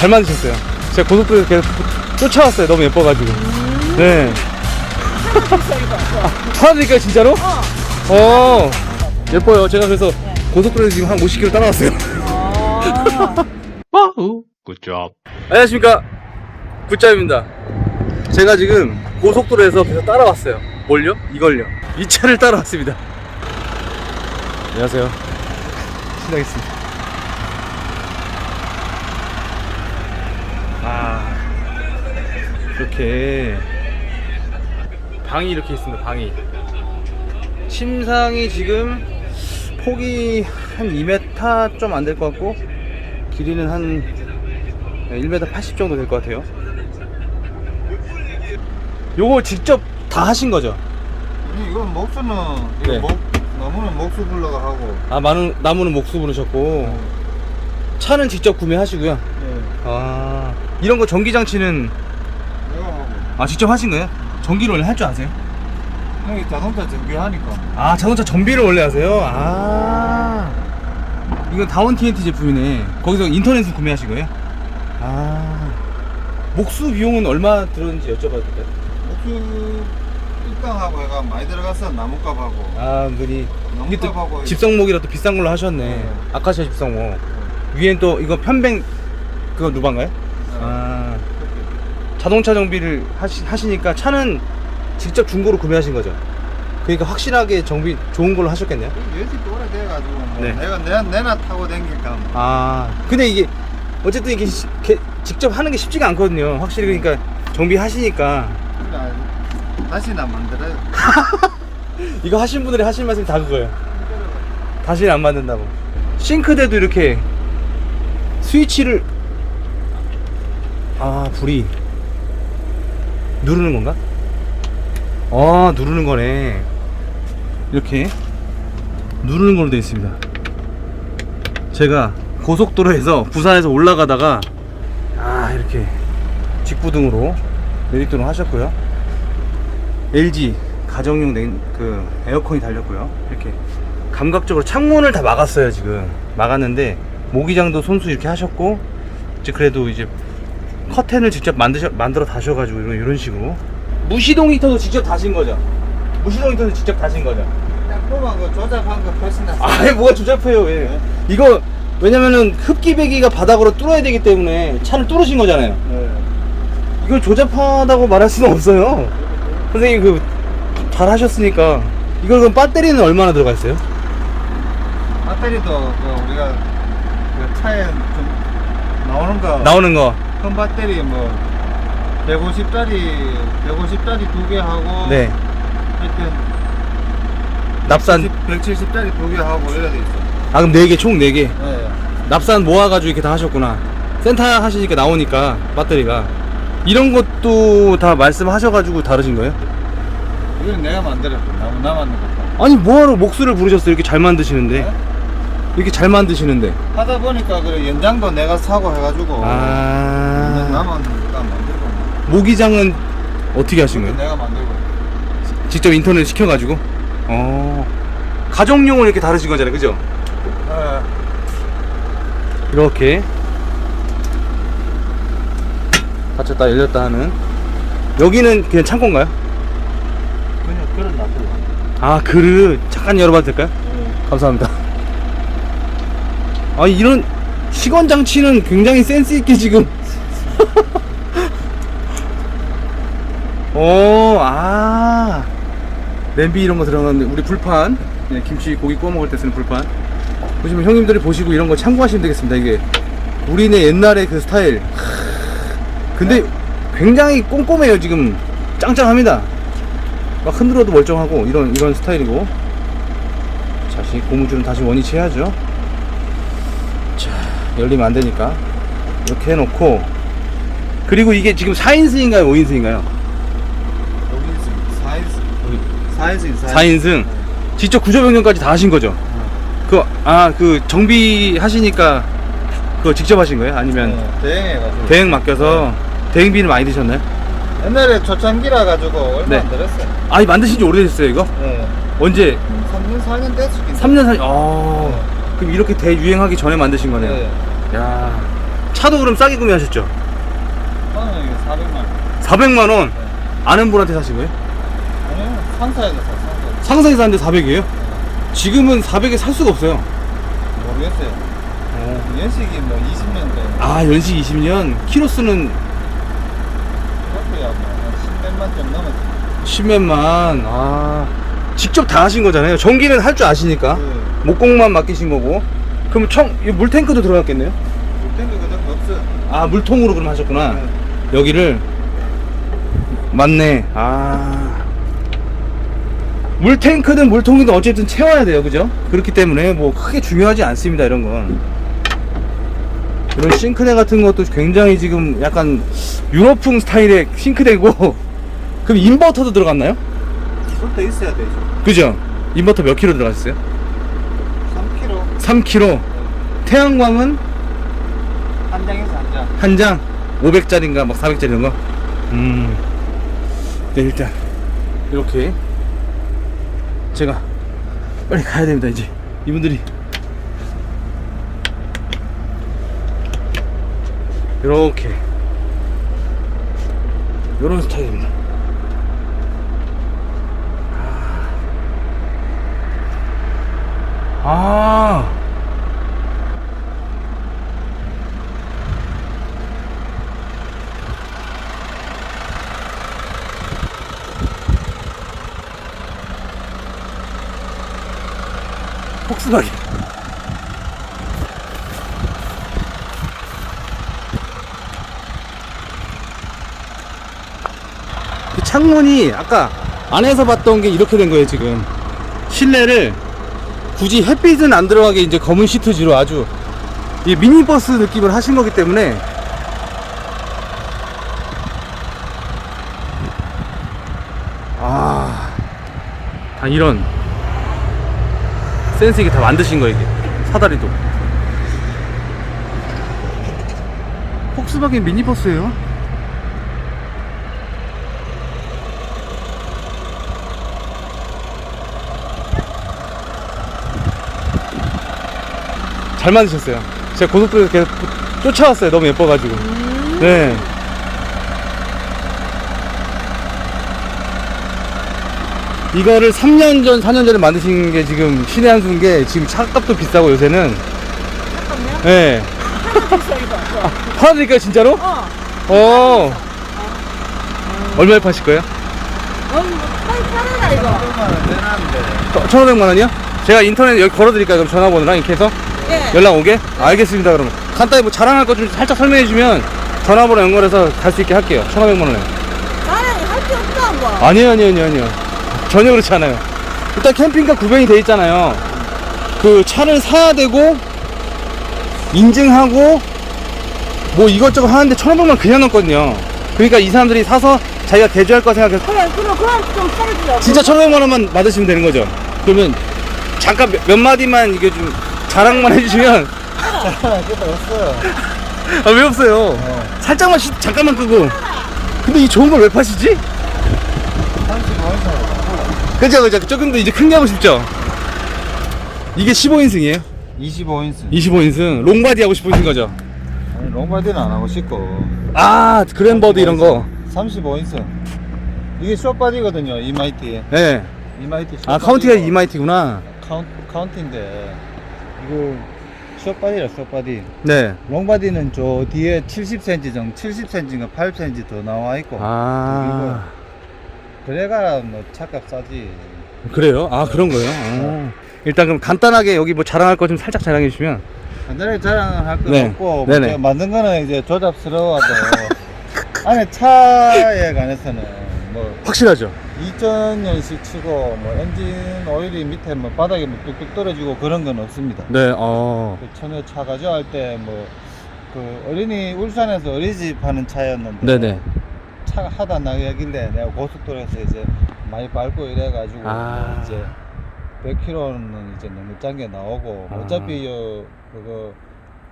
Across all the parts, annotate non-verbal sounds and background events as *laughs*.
잘 만드셨어요. 제가 고속도로에서 계속 쫓아왔어요. 너무 예뻐가지고. 네. *laughs* 아, 팔아드릴까요, 진짜로? 어. 예뻐요. 제가 그래서 고속도로에서 지금 한 50km 따라왔어요. *laughs* 와우. 굿잡. 안녕하십니까. 굿잡입니다. 제가 지금 고속도로에서 계속 따라왔어요. 뭘요? 이걸요. 이 차를 따라왔습니다. 안녕하세요. 신나겠습니다. 이렇게 방이 이렇게 있습니다. 방이. 침상이 지금 폭이 한 2m 좀 안 될 것 같고 길이는 한 1m 80 정도 될 것 같아요. 요거 직접 다 하신 거죠? 이건 목수는 이거 네. 목 나무는 목수 불러가 하고 아, 나무, 나무는 목수 부르셨고 차는 직접 구매하시고요. 네. 아, 이런 거 전기 장치는 아 직접 하신 거예요? 전기를 원래 할 줄 아세요? 형이 자동차 정비하니까 아 자동차 정비를 원래 하세요? 아 이건 다원 TNT 제품이네 거기서 인터넷으로 구매하신 거예요? 아 목수 비용은 얼마 들었는지 여쭤봐도 될까요? 목수 일당하고 해가 많이 들어갔어 나무값하고 아 은근히 이게 또 나무값하고 집성목이라 또 비싼 걸로 하셨네 네. 아카시아 집성목 위엔 또 이거 편백 그거 누방가요? 네. 아 자동차 정비를 하시, 하시니까 차는 직접 중고로 구매하신 거죠? 그러니까 확실하게 정비 좋은 걸로 하셨겠네요? 예식도 오래돼가지고 뭐 네. 내가 내, 내나 타고 댕길까 뭐. 아 근데 이게 어쨌든 이게 시- 게- 직접 하는 게 쉽지가 않거든요 확실히 그러니까 정비하시니까 그래, 다시 나 만들어요 *laughs* 이거 하신 분들이 하신 말씀이 다 그거예요 다시는 안 만든다고 싱크대도 이렇게 스위치를 아 불이 누르는 건가? 아 누르는 거네 이렇게 누르는 걸로 되어 있습니다 제가 고속도로에서 부산에서 올라가다가 아 이렇게 직부등으로 메리트로 하셨고요 LG 가정용 냉, 그 에어컨이 달렸고요. 이렇게 감각적으로 창문을 다 막았어요 지금 막았는데 모기장도 손수 이렇게 하셨고 이제 그래도 이제 커튼을 직접 만드셔 만들어 다셔가지고 이런, 이런 식으로 무시동 히터도 직접 다신 거죠? 무시동 히터도 직접 다신 거죠? 딱 보면 그 조잡한 거 훨씬 낫어 아예 뭐가 조잡해요 왜? 이거 왜냐면은 흡기 배기가 바닥으로 뚫어야 되기 때문에 차를 뚫으신 거잖아요. 네. 이걸 조잡하다고 말할 수는 없어요. 선생님 그 잘 하셨으니까 이걸 그럼 배터리는 얼마나 들어가 있어요? 배터리도 그 우리가 그 차에 좀 나오는 거 나오는 거. 큰 배터리 뭐 150짜리 150짜리 두 개 하고 네. 하여튼 납산. 170 짜리 두 개 하고 이래 돼 있어. 아 그럼 네 개 총 네 개. 네. 납산 모아가지고 이렇게 다 하셨구나. 센터 하시니까 나오니까 배터리가 이런 것도 다 말씀하셔가지고 다르신 거예요? 이건 내가 만들었어. 나, 나 만든 거. 아니 뭐하러 목수를 부르셨어요? 이렇게 잘 만드시는데 네? 이렇게 잘 만드시는데. 하다 보니까 그래 연장도 내가 사고 해가지고 연장 아 나만 만들고 모기장은 어떻게 하신 거예요? 내가 만들고. 직접 인터넷 시켜가지고. 어 가정용을 이렇게 다르신 거잖아요, 그죠? 네. 이렇게 닫혔다 열렸다 하는 여기는 그냥 창고인가요? 그냥 그런 놔두고. 아 그릇 잠깐 열어봐도 될까요? 감사합니다 아 이런 시건 장치는 굉장히 센스 있게 지금. *laughs* 오아. 냄비 이런 거 들어갔는데 우리 불판. 네, 김치 고기 구워 먹을 때 쓰는 불판. 보시면 형님들이 보시고 이런 거 참고하시면 되겠습니다 이게. 우리네 옛날의 그 스타일. 하, 근데 굉장히 꼼꼼해요 지금. 짱짱합니다. 막 흔들어도 멀쩡하고 이런 이런 스타일이고. 다시 고무줄은 다시 원위치 해야죠. 자 열리면 안 되니까. 이렇게 해놓고. 그리고 이게 지금 4인승인가요? 5인승인가요? 여기 있습니다. 4인승. 4인승. 4인승. 직접 구조 변경까지 다 하신 거죠? 그 아 그 정비 하시니까 그거 직접 하신 거예요? 아니면 네, 대행해가지고. 대행 맡겨서 대행비는 많이 드셨나요? 옛날에 초창기라 가지고 얼마 네. 안 들었어요. 아니 만드신 지 오래됐어요 이거? 네. 언제? 3년 4년 됐을 3년 4년. 아 그럼 이렇게 대유행하기 전에 만드신 거네요 네. 야 차도 그럼 싸게 구매하셨죠? 저는 이게 400만 400만 원. 아는 분한테 사신 거예요? 아니요 상사에서 사 상사 상사에서 샀는데 400이에요? 지금은 400에 살 수가 없어요. 모르겠어요 연식이 뭐 20년 된 아, 연식 20년. 키로수는 그렇고야 뭐한 10몇만 좀 넘었지 10몇만. 아, 직접 다 하신 거잖아요. 전기는 할 줄 아시니까. 그 목공만 맡기신 거고. 그럼 청, 이 물탱크도 들어갔겠네요? 물탱크 그 정도 없어 아, 물통으로 그럼 하셨구나. 네. 여기를. 맞네. 아. 물탱크든 물통이든 어쨌든 채워야 돼요. 그죠? 그렇기 때문에 뭐 크게 중요하지 않습니다. 이런 건. 이런 싱크대 같은 것도 굉장히 지금 약간 유럽풍 스타일의 싱크대고 *laughs* 그럼 인버터도 들어갔나요? 그것도 있어야 되죠 그죠? 인버터 몇 킬로 들어갔어요? 3kg 3킬로. 태양광은 한 장에서 한 장 한 장 500짜리인가 막 400짜리 이런 거. 음. 네 일단 이렇게 제가 빨리 가야 됩니다 이제 이분들이 이렇게 이런 스타일입니다. 아. 폭스바겐. 그 창문이 아까 안에서 봤던 게 이렇게 된 거예요 지금 실내를 굳이 햇빛은 안 들어가게 이제 검은 시트지로 아주 이 미니버스 느낌을 하신 거기 때문에 아, 다 이런 센스 있게 다 만드신 거예요, 이게. 사다리도. 폭스바겐 미니버스예요. 잘 만드셨어요. 제가 고속도로에서 계속 쫓아왔어요. 너무 예뻐가지고. 네. 이거를 3년 전, 4년 전에 만드신 게 지금 신의 한 수인 게 지금 차값도 비싸고 요새는. 잠깐만요. 네. 있어 이거. 아, 팔아드릴까요, 진짜로? 어. 어. 얼마에 파실 거예요? 어, 빨리 팔아라 이거. 300만원 내놨는데 1,500만 원이요? 제가 인터넷 여기 걸어드릴까요? 그럼 전화번호랑 이렇게 해서 예. 연락 오게? 알겠습니다, 그러면. 간단히 뭐 자랑할 것 좀 살짝 설명해주면 전화번호 연결해서 갈 수 있게 할게요. 1,500만 원에. 자랑이 할게 없다 뭐. 아니요, 아니요, 아니요, 아니요. 전혀 그렇지 않아요. 일단 캠핑카 구변이 돼 있잖아요. 그 차를 사야 되고, 인증하고, 뭐 이것저것 하는데 1,500만 그냥 넣었거든요. 그러니까 이 사람들이 사서 자기가 대주할 거 생각해서 그래 그럼 그럼 좀 팔아주라. 진짜 1,500만 원만 받으시면 되는 거죠. 그러면 잠깐 몇, 몇 마디만 이게 좀 자랑만 해주시면 그것도 없어요 아, 왜 없어요? 어. 살짝만 시, 잠깐만 끄고. 근데 이 좋은 걸 왜 파시지? 35인승 그죠, 그죠. 조금 더 이제 큰 게 하고 싶죠? 이게 15인승이에요? 25인승 25인승. 롱바디 하고 싶으신 거죠? 아니 롱바디는 안 하고 싶고 아, 그랜버드 이런 거. 35인승 이게 숏바디거든요 이마이티 예. 네. 이마이티 아, 카운티가 이마이티구나. 카운, 카운티인데 이거 숏바디라 숏바디 네. 롱바디는 저 뒤에 70cm 정도 70cm인가 8cm 더 나와 있고 아, 그래가 뭐 차값 싸지 그래요? 아, 그런 거예요? 어. 일단 그럼 간단하게 여기 뭐 자랑할 거 좀 살짝 자랑해 주시면. 간단하게 자랑할 건 네. 없고 네네. 뭐 만든 거는 이제 조잡스러워도 안에 차에 관해서는 뭐 확실하죠? 2000년씩 치고 뭐 엔진 오일이 밑에 뭐 바닥에 뭐 뚝뚝 떨어지고 그런 건 없습니다. 네, 어. 그 처음에 차 가져갈 때 뭐 그 어린이 울산에서 어린이집 하는 차였는데 네네. 차가 안 나가길래 내가 고속도로에서 이제 많이 밟고 이래가지고 아. 이제 100km는 이제 너무 짠게 나오고 아. 어차피 요 그거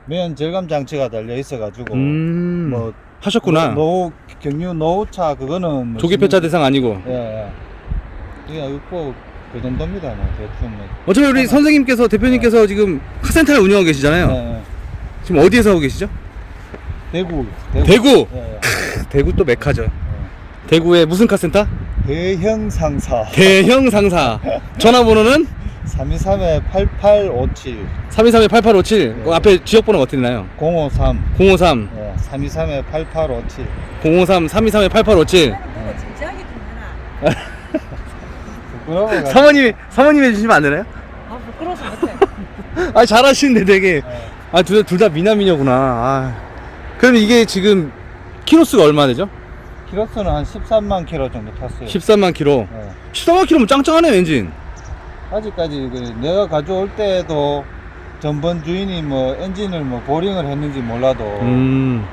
매연 절감 장치가 달려 있어가지고 음. 뭐 하셨구나. 노후 경유 노후차 그거는 뭐 조기폐차 대상 아니고. 예, 예. 그냥 있고 그 정도입니다. 뭐 대충 뭐. 어차피 우리 선생님께서 대표님께서 지금 카센터를 운영하고 계시잖아요. 예, 예. 지금 어디에서 하고 계시죠? 대구. 대구! 예, 예. 대구 또 메카죠. 대구의 무슨 카센터? 대형 상사. 대형 상사. 전화번호는 323에 8857 323에 8857. 그 앞에 지역번호가 어떻게 되나요? 053. 053. 예, 323에 8857. 053 323에 8857. 그거 진지하게 좀 해라. 부끄러워가. *laughs* 사모님이 사모님 해주시면 안 되나요? 아 부끄러워서 못해. 아 잘하시는데 되게 예. 아둘 다 미남이녀구나. 아. 그럼 이게 지금 키로수가 얼마 되죠? 키로수는 한 13만 킬로 정도 탔어요. 13만 킬로. 예. 13만 킬로면 짱짱하네 엔진. 아직까지 그 내가 가져올 때도 전번 주인이 뭐 엔진을 뭐 보링을 했는지 몰라도 음.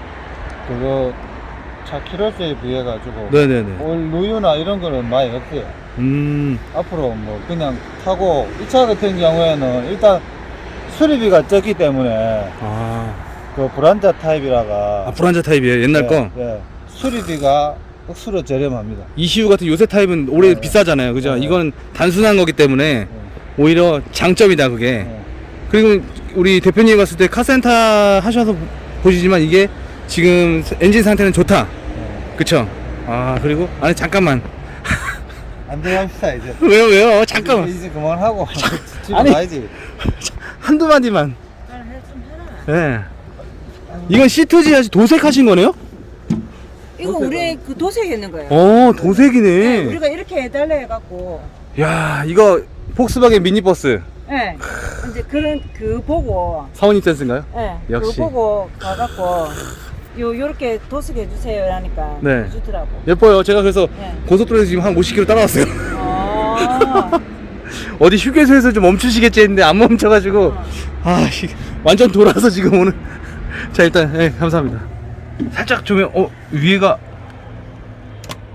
그거 차 키로수에 비해 가지고 네네네. 올 누유나 이런 거는 많이 없어요. 음. 앞으로 뭐 그냥 타고 이 차 같은 경우에는 일단 수리비가 적기 때문에 아. 그 불안자 타입이라가 아 불안자 타입이에요 옛날 예, 거. 예. 수리비가 억수로 저렴합니다. 이시우 같은 요새 타입은 올해 네. 비싸잖아요. 그죠? 네. 이건 단순한 거기 때문에 예, 오히려 장점이다 그게. 예. 그리고 우리 대표님 봤을 때 카센터 하셔서 보- 보시지만 이게 지금 엔진 상태는 좋다. 예. 그쵸? 아 그리고 아니 잠깐만 *laughs* 안 들어갑시다 이제. 왜요 왜요 잠깐만 이제, 그만하고 집에 *laughs* 아니. 가야지. *laughs* 한두 마디만. 예 이건 시트지 하시 도색하신 거네요? 이거 우리 그 도색했는 거예요. 어 네, 도색이네 우리가 이렇게 해달래 해갖고. 야 이거 폭스바겐 미니버스 예. 이제 그런 그 보고. 사원님 센스인가요? 예. 역시. 그거 보고 가갖고 요 요렇게 도색해 주세요. 하니까 네. 해주더라고. 예뻐요 제가 그래서 예. 고속도로에서 지금 한 50km 따라왔어요 아. *laughs* 어디 휴게소에서 좀 멈추시겠지 했는데 안 멈춰가지고 아 씨, 완전 돌아서 지금 오늘 자 일단 예 감사합니다. 살짝 조명 어 위에가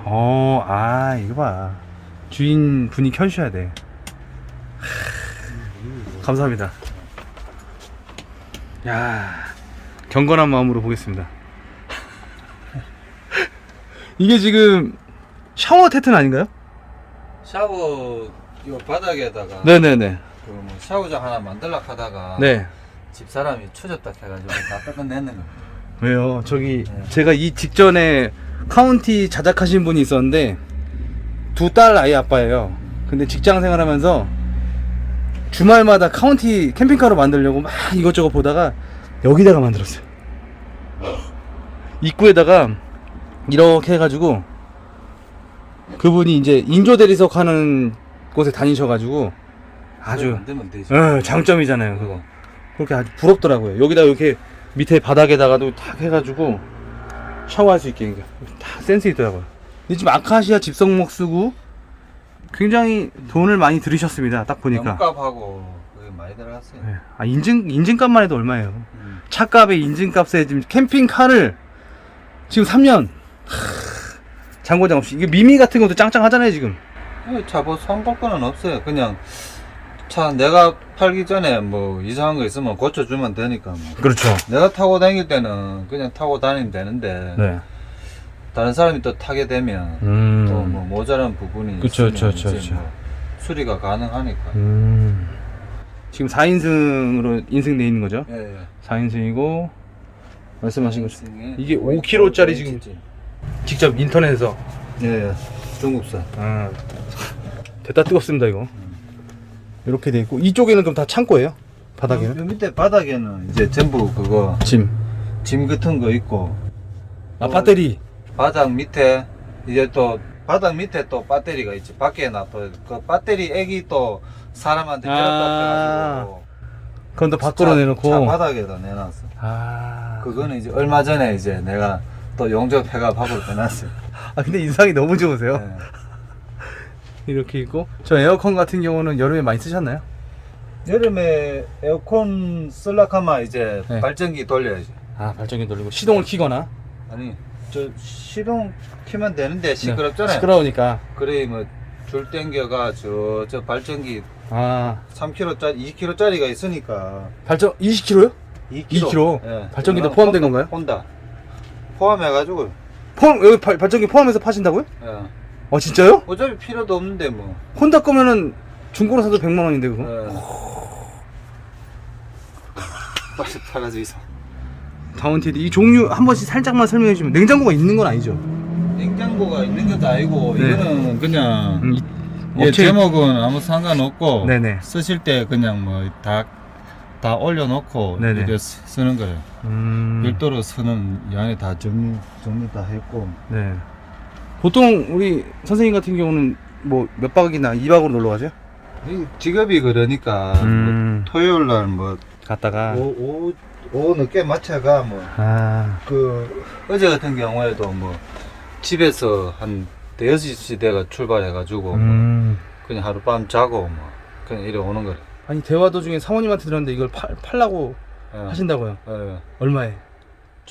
어 아 이거 봐. 주인 분이 켜주셔야 돼. 하, 감사합니다. 야 경건한 마음으로 보겠습니다. *laughs* 이게 지금 샤워 테튼 아닌가요? 샤워 요 바닥에다가 네네네. 그뭐 샤워장 하나 만들라 하다가 네 집사람이 추졌다 해가지고 다 뜯어내는 거. 왜요? 저기 네. 제가 이 직전에 카운티 자작하신 분이 있었는데 두 딸 아이 아빠예요. 근데 직장 생활하면서 주말마다 카운티 캠핑카로 만들려고 막 이것저것 보다가 여기다가 만들었어요. 입구에다가 이렇게 해가지고 그분이 이제 인조 대리석 하는 곳에 다니셔가지고 아주 만들면 되지. 어, 장점이잖아요 그거. 그렇게 아주 부럽더라고요. 여기다 이렇게 밑에 바닥에다가도 탁 해가지고 샤워할 수 있게 다 센스 있더라고요. 근데 지금 아카시아 집성목 쓰고 굉장히 돈을 많이 들이셨습니다. 딱 보니까. 값하고 많이 들어갔어요. 네. 아 인증 인증값만 해도 얼마예요? 음. 차값에 인증값에 지금 캠핑카를 지금 3년 장고장 없이 이게 미미 같은 것도 짱짱하잖아요 지금. 차뭐 손볼 거는 없어요. 그냥 차 내가 팔기 전에 뭐 이상한 거 있으면 고쳐주면 되니까 뭐. 그렇죠. 내가 타고 다닐 때는 그냥 타고 다니면 되는데 네. 다른 사람이 또 타게 되면 음. 또 뭐 모자란 부분이 그쵸, 있으면 그쵸, 이제 그쵸, 뭐 수리가 가능하니까. 음. 지금 4인승으로 인승돼 있는 거죠? 예, 예. 4인승이고 말씀하신 것처럼 인승에 이게 오인- 5kg 짜리 오인 지금- 찌. 직접 인터넷에서 예, 예. 중국산. 아, 됐다 뜨겁습니다 이거 이렇게 돼 있고 이쪽에는 그럼 다 창고예요? 바닥에는? 요 밑에 바닥에는 이제 전부 그거 짐. 짐 같은 거 있고 아 배터리. 바닥 밑에 이제 또 바닥 밑에 또 배터리가 있지 밖에 놔둬 그 배터리 액이 또 사람한테 아. 아~ 해가지고 그건 또 밖으로 내놓고. 차 바닥에다 내놨어 아. 그거는 이제 얼마 전에 이제 내가 또 용접 해가 밖으로 내놨어요 아 근데 인상이 너무 좋으세요. 예. 이렇게 있고 저 에어컨 같은 경우는 여름에 많이 쓰셨나요? 여름에 에어컨 쓸라카마 이제 네. 발전기 돌려야지 아 발전기 돌리고 시동을 키거나. 아니 저 시동 키면 되는데 시끄럽잖아요 네, 시끄러우니까. 그래 뭐줄 땡겨가 저, 저 발전기 아 3kg짜리 2kg짜리가 있으니까 발전 20kg요? 2kg, 2kg? 예. 발전기도 포함된 건가요? 혼다 포함해가지고 포함 여기 발, 발전기 포함해서 파신다고요? 예. 어 진짜요? 어차피 필요도 없는데 뭐 혼다 거면은 중고로 사도 100만 원인데 그거. 예. 빨리 팔아주이소 다운티드 이 종류 한 번씩 살짝만 설명해 주시면 냉장고가 있는 건 아니죠? 냉장고가 있는 것도 아니고 네. 이거는 그냥 음, 이- 예, 업체 제목은 아무 상관없고 네네. 쓰실 때 그냥 뭐 다 다 올려놓고 네네. 이렇게 쓰- 쓰는 거예요. 음, 별도로 쓰는 이 안에 다 정리 정리 다 했고 네. 보통 우리 선생님 같은 경우는 뭐 몇 박이나 2박으로 놀러 가세요? 이 직업이 그러니까 음. 뭐 토요일 날뭐 갔다가 오후 오후 늦게 마차가 뭐 아, 그 어제 같은 경우에도 뭐 집에서 한 대여섯 시 대가 출발해가지고 뭐 음. 그냥 하룻밤 자고 뭐 그냥 이래 오는 거래. 아니 대화 도중에 사모님한테 들었는데 이걸 팔, 팔라고 예. 하신다고요? 예. 얼마에?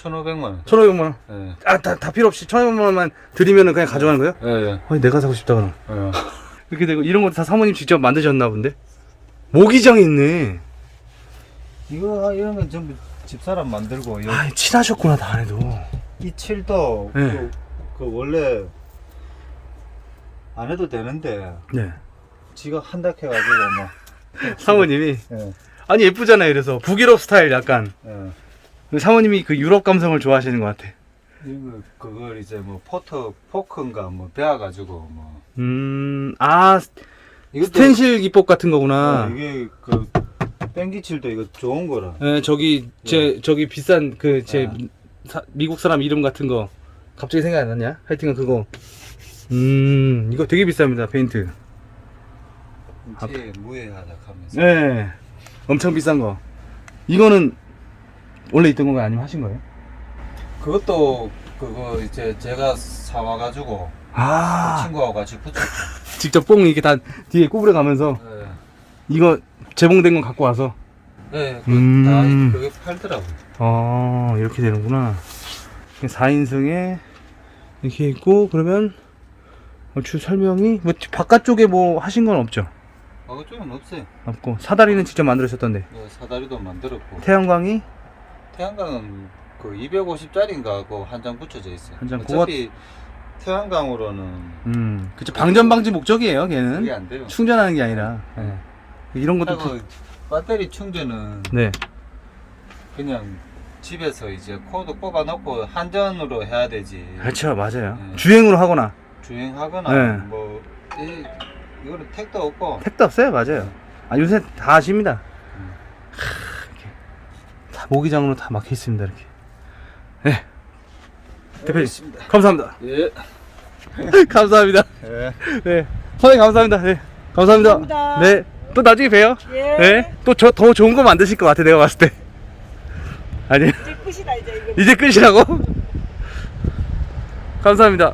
1,500만 원. 1,500만 원. 예. 아, 다, 다 필요 없이 1,500만 원만 드리면은 그냥 가져가는 거예요? 예. 예. 아니 내가 사고 싶다 그럼. 예. *laughs* 이렇게 되고 이런 것도 다 사모님 직접 만드셨나 본데? 모기장이 있네. 이거 이런 건 전부 집사람 만들고 요- 아, 칠하셨구나 다 안에도. 이 칠도 네. 그, 그 원래 안 해도 되는데 네. 지가 한다 해가지고 뭐 사모님이 예. 아니 예쁘잖아요. 이래서 북유럽 스타일 약간. 예. 사모님이 그 유럽 감성을 좋아하시는 것 같아. 이거 그걸 이제 뭐 포터 포크인가 뭐 베어 가지고 뭐 음, 아 이것도 스텐실 기법 같은 거구나. 어, 이게 그 뺑기칠도 이거 좋은 거라. 예, 저기 제 저기 비싼 그 제 아. 미국 사람 이름 같은 거 갑자기 생각 안 나냐? 하여튼간 그거. 음, 이거 되게 비쌉니다. 페인트. 제 무해하다 하면서. 네. 엄청 비싼 거. 이거는 원래 있던 건가요? 아니면 하신 거예요? 그것도 그거 이제 제가 사와가지고 아, 친구하고 같이 붙였죠. *laughs* 직접 뽕 이렇게 다 뒤에 구부려 가면서 예. 이거 재봉된 거 갖고 와서 네, 그 음. 다 그게 팔더라고. 어, 이렇게 되는구나. 4인승에 이렇게 있고 그러면 어, 주 설명이 뭐 바깥쪽에 뭐 하신 건 없죠? 아, 그쪽은 없어요. 없고 사다리는 직접 만들으셨던데 네, 사다리도 만들었고. 태양광이 태양광은 그 250짜리인가 그 한 장 붙여져 있어요. 한 장, 어차피 태양광으로는 음 그쵸 방전 방지 목적이에요 그게 걔는 안 돼요. 충전하는 게 아니라 예. 이런 것도 그리고 배터리 충전은 네 그냥 집에서 이제 코드 꼽아 놓고 한전으로 해야 되지. 그렇죠 맞아요 네. 주행으로 하거나 주행하거나 네. 뭐 이, 이거는 택도 없고 택도 없어요 맞아요 아 요새 다 하십니다 음. 모기장으로 다 막혀 있습니다 이렇게. 네. 대표님 알겠습니다. 감사합니다. 예. *laughs* 감사합니다. 예. 네. 선생님 감사합니다. 네. 감사합니다. 감사합니다. 네또 나중에 봬요. 예. 네. 또 저 더 좋은 거 만드실 것 같아 내가 봤을 때. 아니 이제 끝이다 이제 이거. 이제 끝이라고? 감사합니다